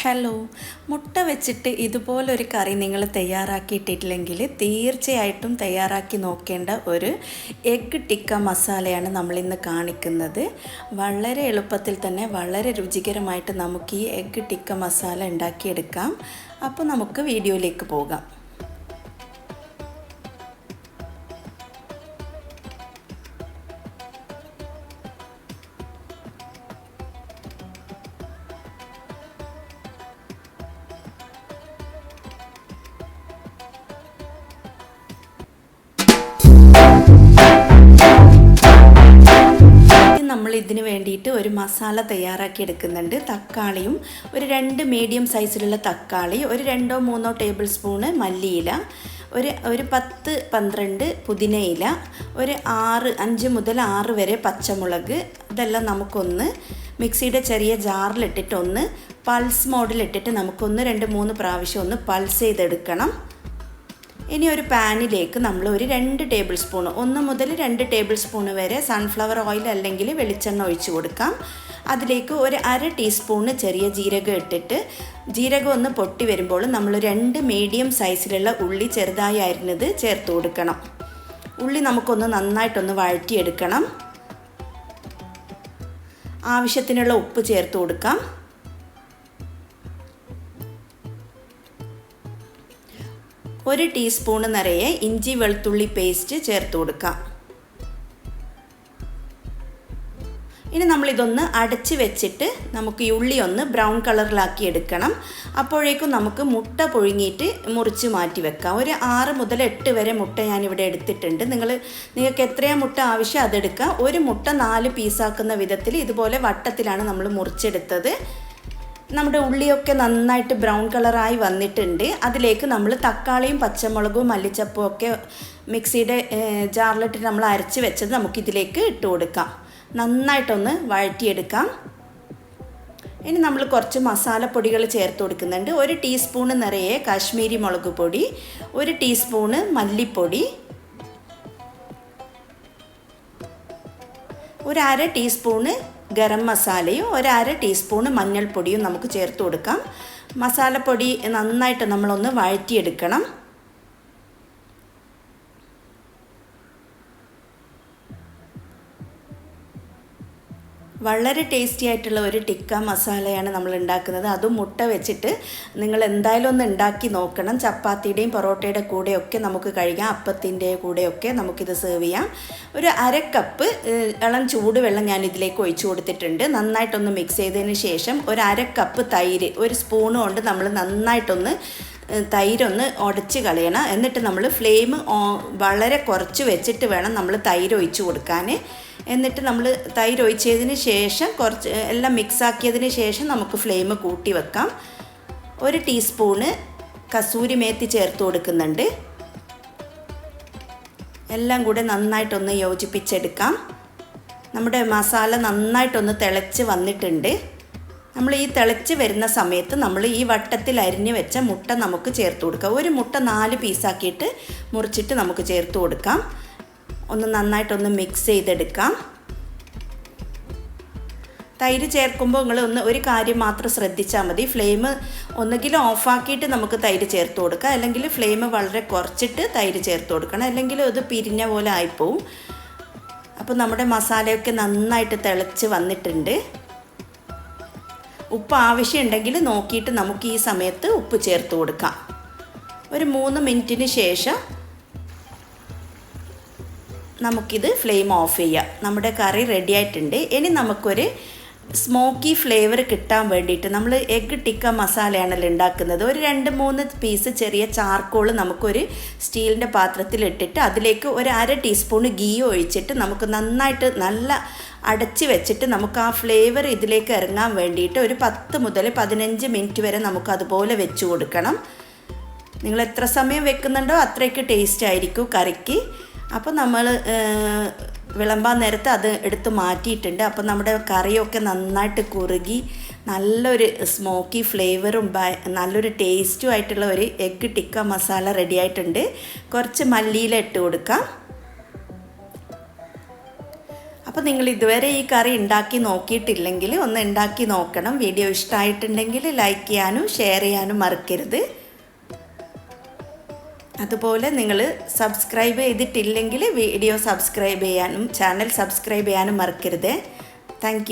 Hello മുട്ട വെച്ചിട്ട് ഇതുപോലൊരു കറി നിങ്ങൾ തയ്യാറാക്കിയിട്ടില്ലെങ്കിൽ തീർച്ചയായിട്ടും തയ്യാറാക്കി നോക്കേണ്ട ഒരു എഗ്ഗ് ടിക്ക മസാലയാണ് നമ്മളിന്ന് കാണിക്കുന്നത്. വളരെ എളുപ്പത്തിൽ തന്നെ വളരെ രുചികരമായിട്ട് നമുക്ക് ഈ എഗ്ഗ് ടിക്ക മസാല ഉണ്ടാക്കിയെടുക്കാം. അപ്പോൾ നമുക്ക് വീഡിയോയിലേക്ക് പോകാം. വേണ്ടിയിട്ട് ഒരു മസാല തയ്യാറാക്കി എടുക്കുന്നുണ്ട്. തക്കാളിയും ഒരു രണ്ട് മീഡിയം സൈസിലുള്ള തക്കാളി ഒരു രണ്ടോ മൂന്നോ ടേബിൾ സ്പൂണ് മല്ലിയില ഒരു ഒരു പത്ത് പന്ത്രണ്ട് പുതിനയില ഒരു ആറ് അഞ്ച് മുതൽ ആറ് വരെ പച്ചമുളക്. ഇതെല്ലാം നമുക്കൊന്ന് മിക്സിയുടെ ചെറിയ ജാറിലിട്ടിട്ടൊന്ന് പൾസ് മോഡിലിട്ടിട്ട് നമുക്കൊന്ന് രണ്ട് മൂന്ന് പ്രാവശ്യം ഒന്ന് പൾസ് ചെയ്തെടുക്കണം. ഇനി ഒരു പാനിലേക്ക് നമ്മൾ ഒരു രണ്ട് ടേബിൾ സ്പൂൺ ഒന്ന് മുതൽ രണ്ട് ടേബിൾ സ്പൂൺ വരെ സൺഫ്ലവർ ഓയിൽ അല്ലെങ്കിൽ വെളിച്ചെണ്ണ ഒഴിച്ച് കൊടുക്കാം. അതിലേക്ക് ഒരു അര ടീസ്പൂണ് ചെറിയ ജീരകം ഇട്ടിട്ട് ജീരകം ഒന്ന് പൊട്ടി വരുമ്പോൾ നമ്മൾ രണ്ട് മീഡിയം സൈസിലുള്ള ഉള്ളി ചെറുതായി അരിഞ്ഞത് ചേർത്ത് കൊടുക്കണം. ഉള്ളി നമുക്കൊന്ന് നന്നായിട്ടൊന്ന് വഴറ്റിയെടുക്കണം. ആവശ്യത്തിനുള്ള ഉപ്പ് ചേർത്ത് കൊടുക്കാം. ഒരു ടീസ്പൂണ് നിറയെ ഇഞ്ചി വെളുത്തുള്ളി പേസ്റ്റ് ചേർത്ത് കൊടുക്കാം. ഇനി നമ്മളിതൊന്ന് അടച്ച് വെച്ചിട്ട് നമുക്ക് ഈ ഉള്ളി ഒന്ന് ബ്രൗൺ കളറിലാക്കി എടുക്കണം. അപ്പോഴേക്കും നമുക്ക് മുട്ട പുഴുങ്ങിയിട്ട് മുറിച്ച് മാറ്റി വെക്കാം. ഒരു ആറ് മുതൽ എട്ട് വരെ മുട്ട ഞാനിവിടെ എടുത്തിട്ടുണ്ട്. നിങ്ങൾ നിങ്ങൾക്ക് എത്രയാണ് മുട്ട ആവശ്യം അതെടുക്കാം. ഒരു മുട്ട നാല് പീസാക്കുന്ന വിധത്തിൽ ഇതുപോലെ വട്ടത്തിലാണ് നമ്മൾ മുറിച്ചെടുത്തത്. നമ്മുടെ ഉള്ളിയൊക്കെ നന്നായിട്ട് ബ്രൗൺ കളറായി വന്നിട്ടുണ്ട്. അതിലേക്ക് നമ്മൾ തക്കാളിയും പച്ചമുളകും മല്ലിച്ചപ്പും ഒക്കെ മിക്സിയുടെ ജാറിലിട്ട് നമ്മൾ അരച്ച് വെച്ചത് നമുക്കിതിലേക്ക് ഇട്ട് കൊടുക്കാം. നന്നായിട്ടൊന്ന് വഴറ്റിയെടുക്കാം. ഇനി നമ്മൾ കുറച്ച് മസാലപ്പൊടികൾ ചേർത്ത് കൊടുക്കുന്നുണ്ട്. ഒരു ടീസ്പൂണ് നിറയെ കാശ്മീരി മുളക് പൊടി ഒരു ടീസ്പൂണ് മല്ലിപ്പൊടി ഒരു അര ടീസ്പൂണ് ഗരം മസാലയും ഒരര ടീസ്പൂണ് മഞ്ഞൾപ്പൊടിയും നമുക്ക് ചേർത്ത് കൊടുക്കാം. മസാലപ്പൊടി നന്നായിട്ട് നമ്മളൊന്ന് വഴറ്റിയെടുക്കണം. വളരെ ടേസ്റ്റി ആയിട്ടുള്ള ഒരു ടിക്ക മസാലയാണ് നമ്മൾ ഉണ്ടാക്കുന്നത്. അതും മുട്ട വെച്ചിട്ട് നിങ്ങൾ എന്തായാലും ഒന്ന് ഉണ്ടാക്കി നോക്കണം. ചപ്പാത്തിയുടെയും പൊറോട്ടയുടെ കൂടെയൊക്കെ നമുക്ക് കഴിക്കാം അപ്പത്തിന്റെ കൂടെയൊക്കെ നമുക്കിത് സെർവ് ചെയ്യാം. ഒരു അര കപ്പ് ഇളം ചൂടുവെള്ളം ഞാൻ ഇതിലേക്ക് ഒഴിച്ചു കൊടുത്തിട്ടുണ്ട്. നന്നായിട്ടൊന്ന് മിക്സ് ചെയ്തതിന് ശേഷം ഒരു അര കപ്പ് തൈര് ഒരു സ്പൂണ് കൊണ്ട് നമ്മൾ നന്നായിട്ടൊന്ന് തൈരൊന്ന് ഉടച്ച് കളയണം. എന്നിട്ട് നമ്മൾ ഫ്ലെയിം വളരെ കുറച്ച് വെച്ചിട്ട് വേണം നമ്മൾ തൈര് ഒഴിച്ച് കൊടുക്കാൻ. എന്നിട്ട് നമ്മൾ തൈര് ഒഴിച്ചതിന് ശേഷം കുറച്ച് എല്ലാം മിക്സാക്കിയതിന് ശേഷം നമുക്ക് ഫ്ലെയിം കൂട്ടി വെക്കാം. ഒരു ടീസ്പൂണ് കസൂരി മേത്തി ചേർത്ത് കൊടുക്കുന്നുണ്ട്. എല്ലാം കൂടെ നന്നായിട്ടൊന്ന് യോജിപ്പിച്ചെടുക്കാം. നമ്മുടെ മസാല നന്നായിട്ടൊന്ന് തിളച്ച് വന്നിട്ടുണ്ട്. നമ്മൾ ഈ തിളച്ച് വരുന്ന സമയത്ത് നമ്മൾ ഈ വട്ടത്തിൽ അരിഞ്ഞ് വെച്ച മുട്ട നമുക്ക് ചേർത്ത് കൊടുക്കാം. ഒരു മുട്ട നാല് പീസാക്കിയിട്ട് മുറിച്ചിട്ട് നമുക്ക് ചേർത്ത് കൊടുക്കാം. ഒന്ന് നന്നായിട്ടൊന്ന് മിക്സ് ചെയ്തെടുക്കാം. തൈര് ചേർക്കുമ്പോൾ നിങ്ങൾ ഒന്ന് ഒരു കാര്യം മാത്രം ശ്രദ്ധിച്ചാൽ മതി. ഫ്ലെയിം ഒന്നുകിൽ ഓഫാക്കിയിട്ട് നമുക്ക് തൈര് ചേർത്ത് കൊടുക്കാം. അല്ലെങ്കിൽ ഫ്ലെയിം വളരെ കുറച്ചിട്ട് തൈര് ചേർത്ത് കൊടുക്കണം. അല്ലെങ്കിൽ അത് പിരിഞ്ഞ പോലെ ആയിപ്പോവും. അപ്പോൾ നമ്മുടെ മസാലയൊക്കെ നന്നായിട്ട് തിളച്ച് വന്നിട്ടുണ്ട്. ഉപ്പ് ആവശ്യമുണ്ടെങ്കിൽ നോക്കിയിട്ട് നമുക്ക് ഈ സമയത്ത് ഉപ്പ് ചേർത്ത് കൊടുക്കാം. ഒരു മൂന്ന് മിനിറ്റിന് ശേഷം നമുക്കിത് ഫ്ലെയിം ഓഫ് ചെയ്യാം. നമ്മുടെ കറി റെഡി ആയിട്ടുണ്ട്. ഇനി നമുക്കൊരു സ്മോക്കി ഫ്ലേവർ കിട്ടാൻ വേണ്ടിയിട്ട് നമ്മൾ എഗ്ഗ് ടിക്ക മസാലയാണല്ലോ ഉണ്ടാക്കുന്നത്. ഒരു രണ്ട് മൂന്ന് പീസ് ചെറിയ ചാർക്കോൾ നമുക്കൊരു സ്റ്റീലിന്റെ പാത്രത്തിൽ ഇട്ടിട്ട് അതിലേക്ക് ഒരു അര ടീസ്പൂൺ ഗീ ഒഴിച്ചിട്ട് നമുക്ക് നന്നായിട്ട് നല്ല അടച്ച് വെച്ചിട്ട് നമുക്ക് ആ ഫ്ലേവർ ഇതിലേക്ക് ഇറങ്ങാൻ വേണ്ടിയിട്ട് ഒരു പത്ത് മുതൽ പതിനഞ്ച് മിനിറ്റ് വരെ നമുക്ക് അതുപോലെ വെച്ച് കൊടുക്കണം. നിങ്ങൾ എത്ര സമയം വെക്കുന്നുണ്ടോ അത്രയ്ക്ക് ടേസ്റ്റ് ആയിരിക്കും കറിക്ക്. അപ്പോൾ നമ്മൾ വിളമ്പാൻ നേരത്ത് അത് എടുത്ത് മാറ്റിയിട്ടുണ്ട്. അപ്പോൾ നമ്മുടെ കറിയൊക്കെ നന്നായിട്ട് കുറുകി നല്ലൊരു സ്മോക്കി ഫ്ലേവറും നല്ലൊരു ടേസ്റ്റും ആയിട്ടുള്ള ഒരു എഗ്ഗ് ടിക്ക മസാല റെഡി ആയിട്ടുണ്ട്. കുറച്ച് മല്ലിയില ഇട്ട് കൊടുക്കാം. അപ്പോൾ നിങ്ങൾ ഇതുവരെ ഈ കറി ഉണ്ടാക്കി നോക്കിയിട്ടില്ലെങ്കിൽ ഒന്ന് ഉണ്ടാക്കി നോക്കണം. വീഡിയോ ഇഷ്ടമായിട്ടുണ്ടെങ്കിൽ ലൈക്ക് ചെയ്യാനും ഷെയർ ചെയ്യാനും മറക്കരുത്. അതുപോലെ നിങ്ങൾ സബ്സ്ക്രൈബ് ചെയ്തിട്ടില്ലെങ്കിൽ വീഡിയോ സബ്സ്ക്രൈബ് ചെയ്യാനും ചാനൽ സബ്സ്ക്രൈബ് ചെയ്യാനും മറക്കരുത്. താങ്ക്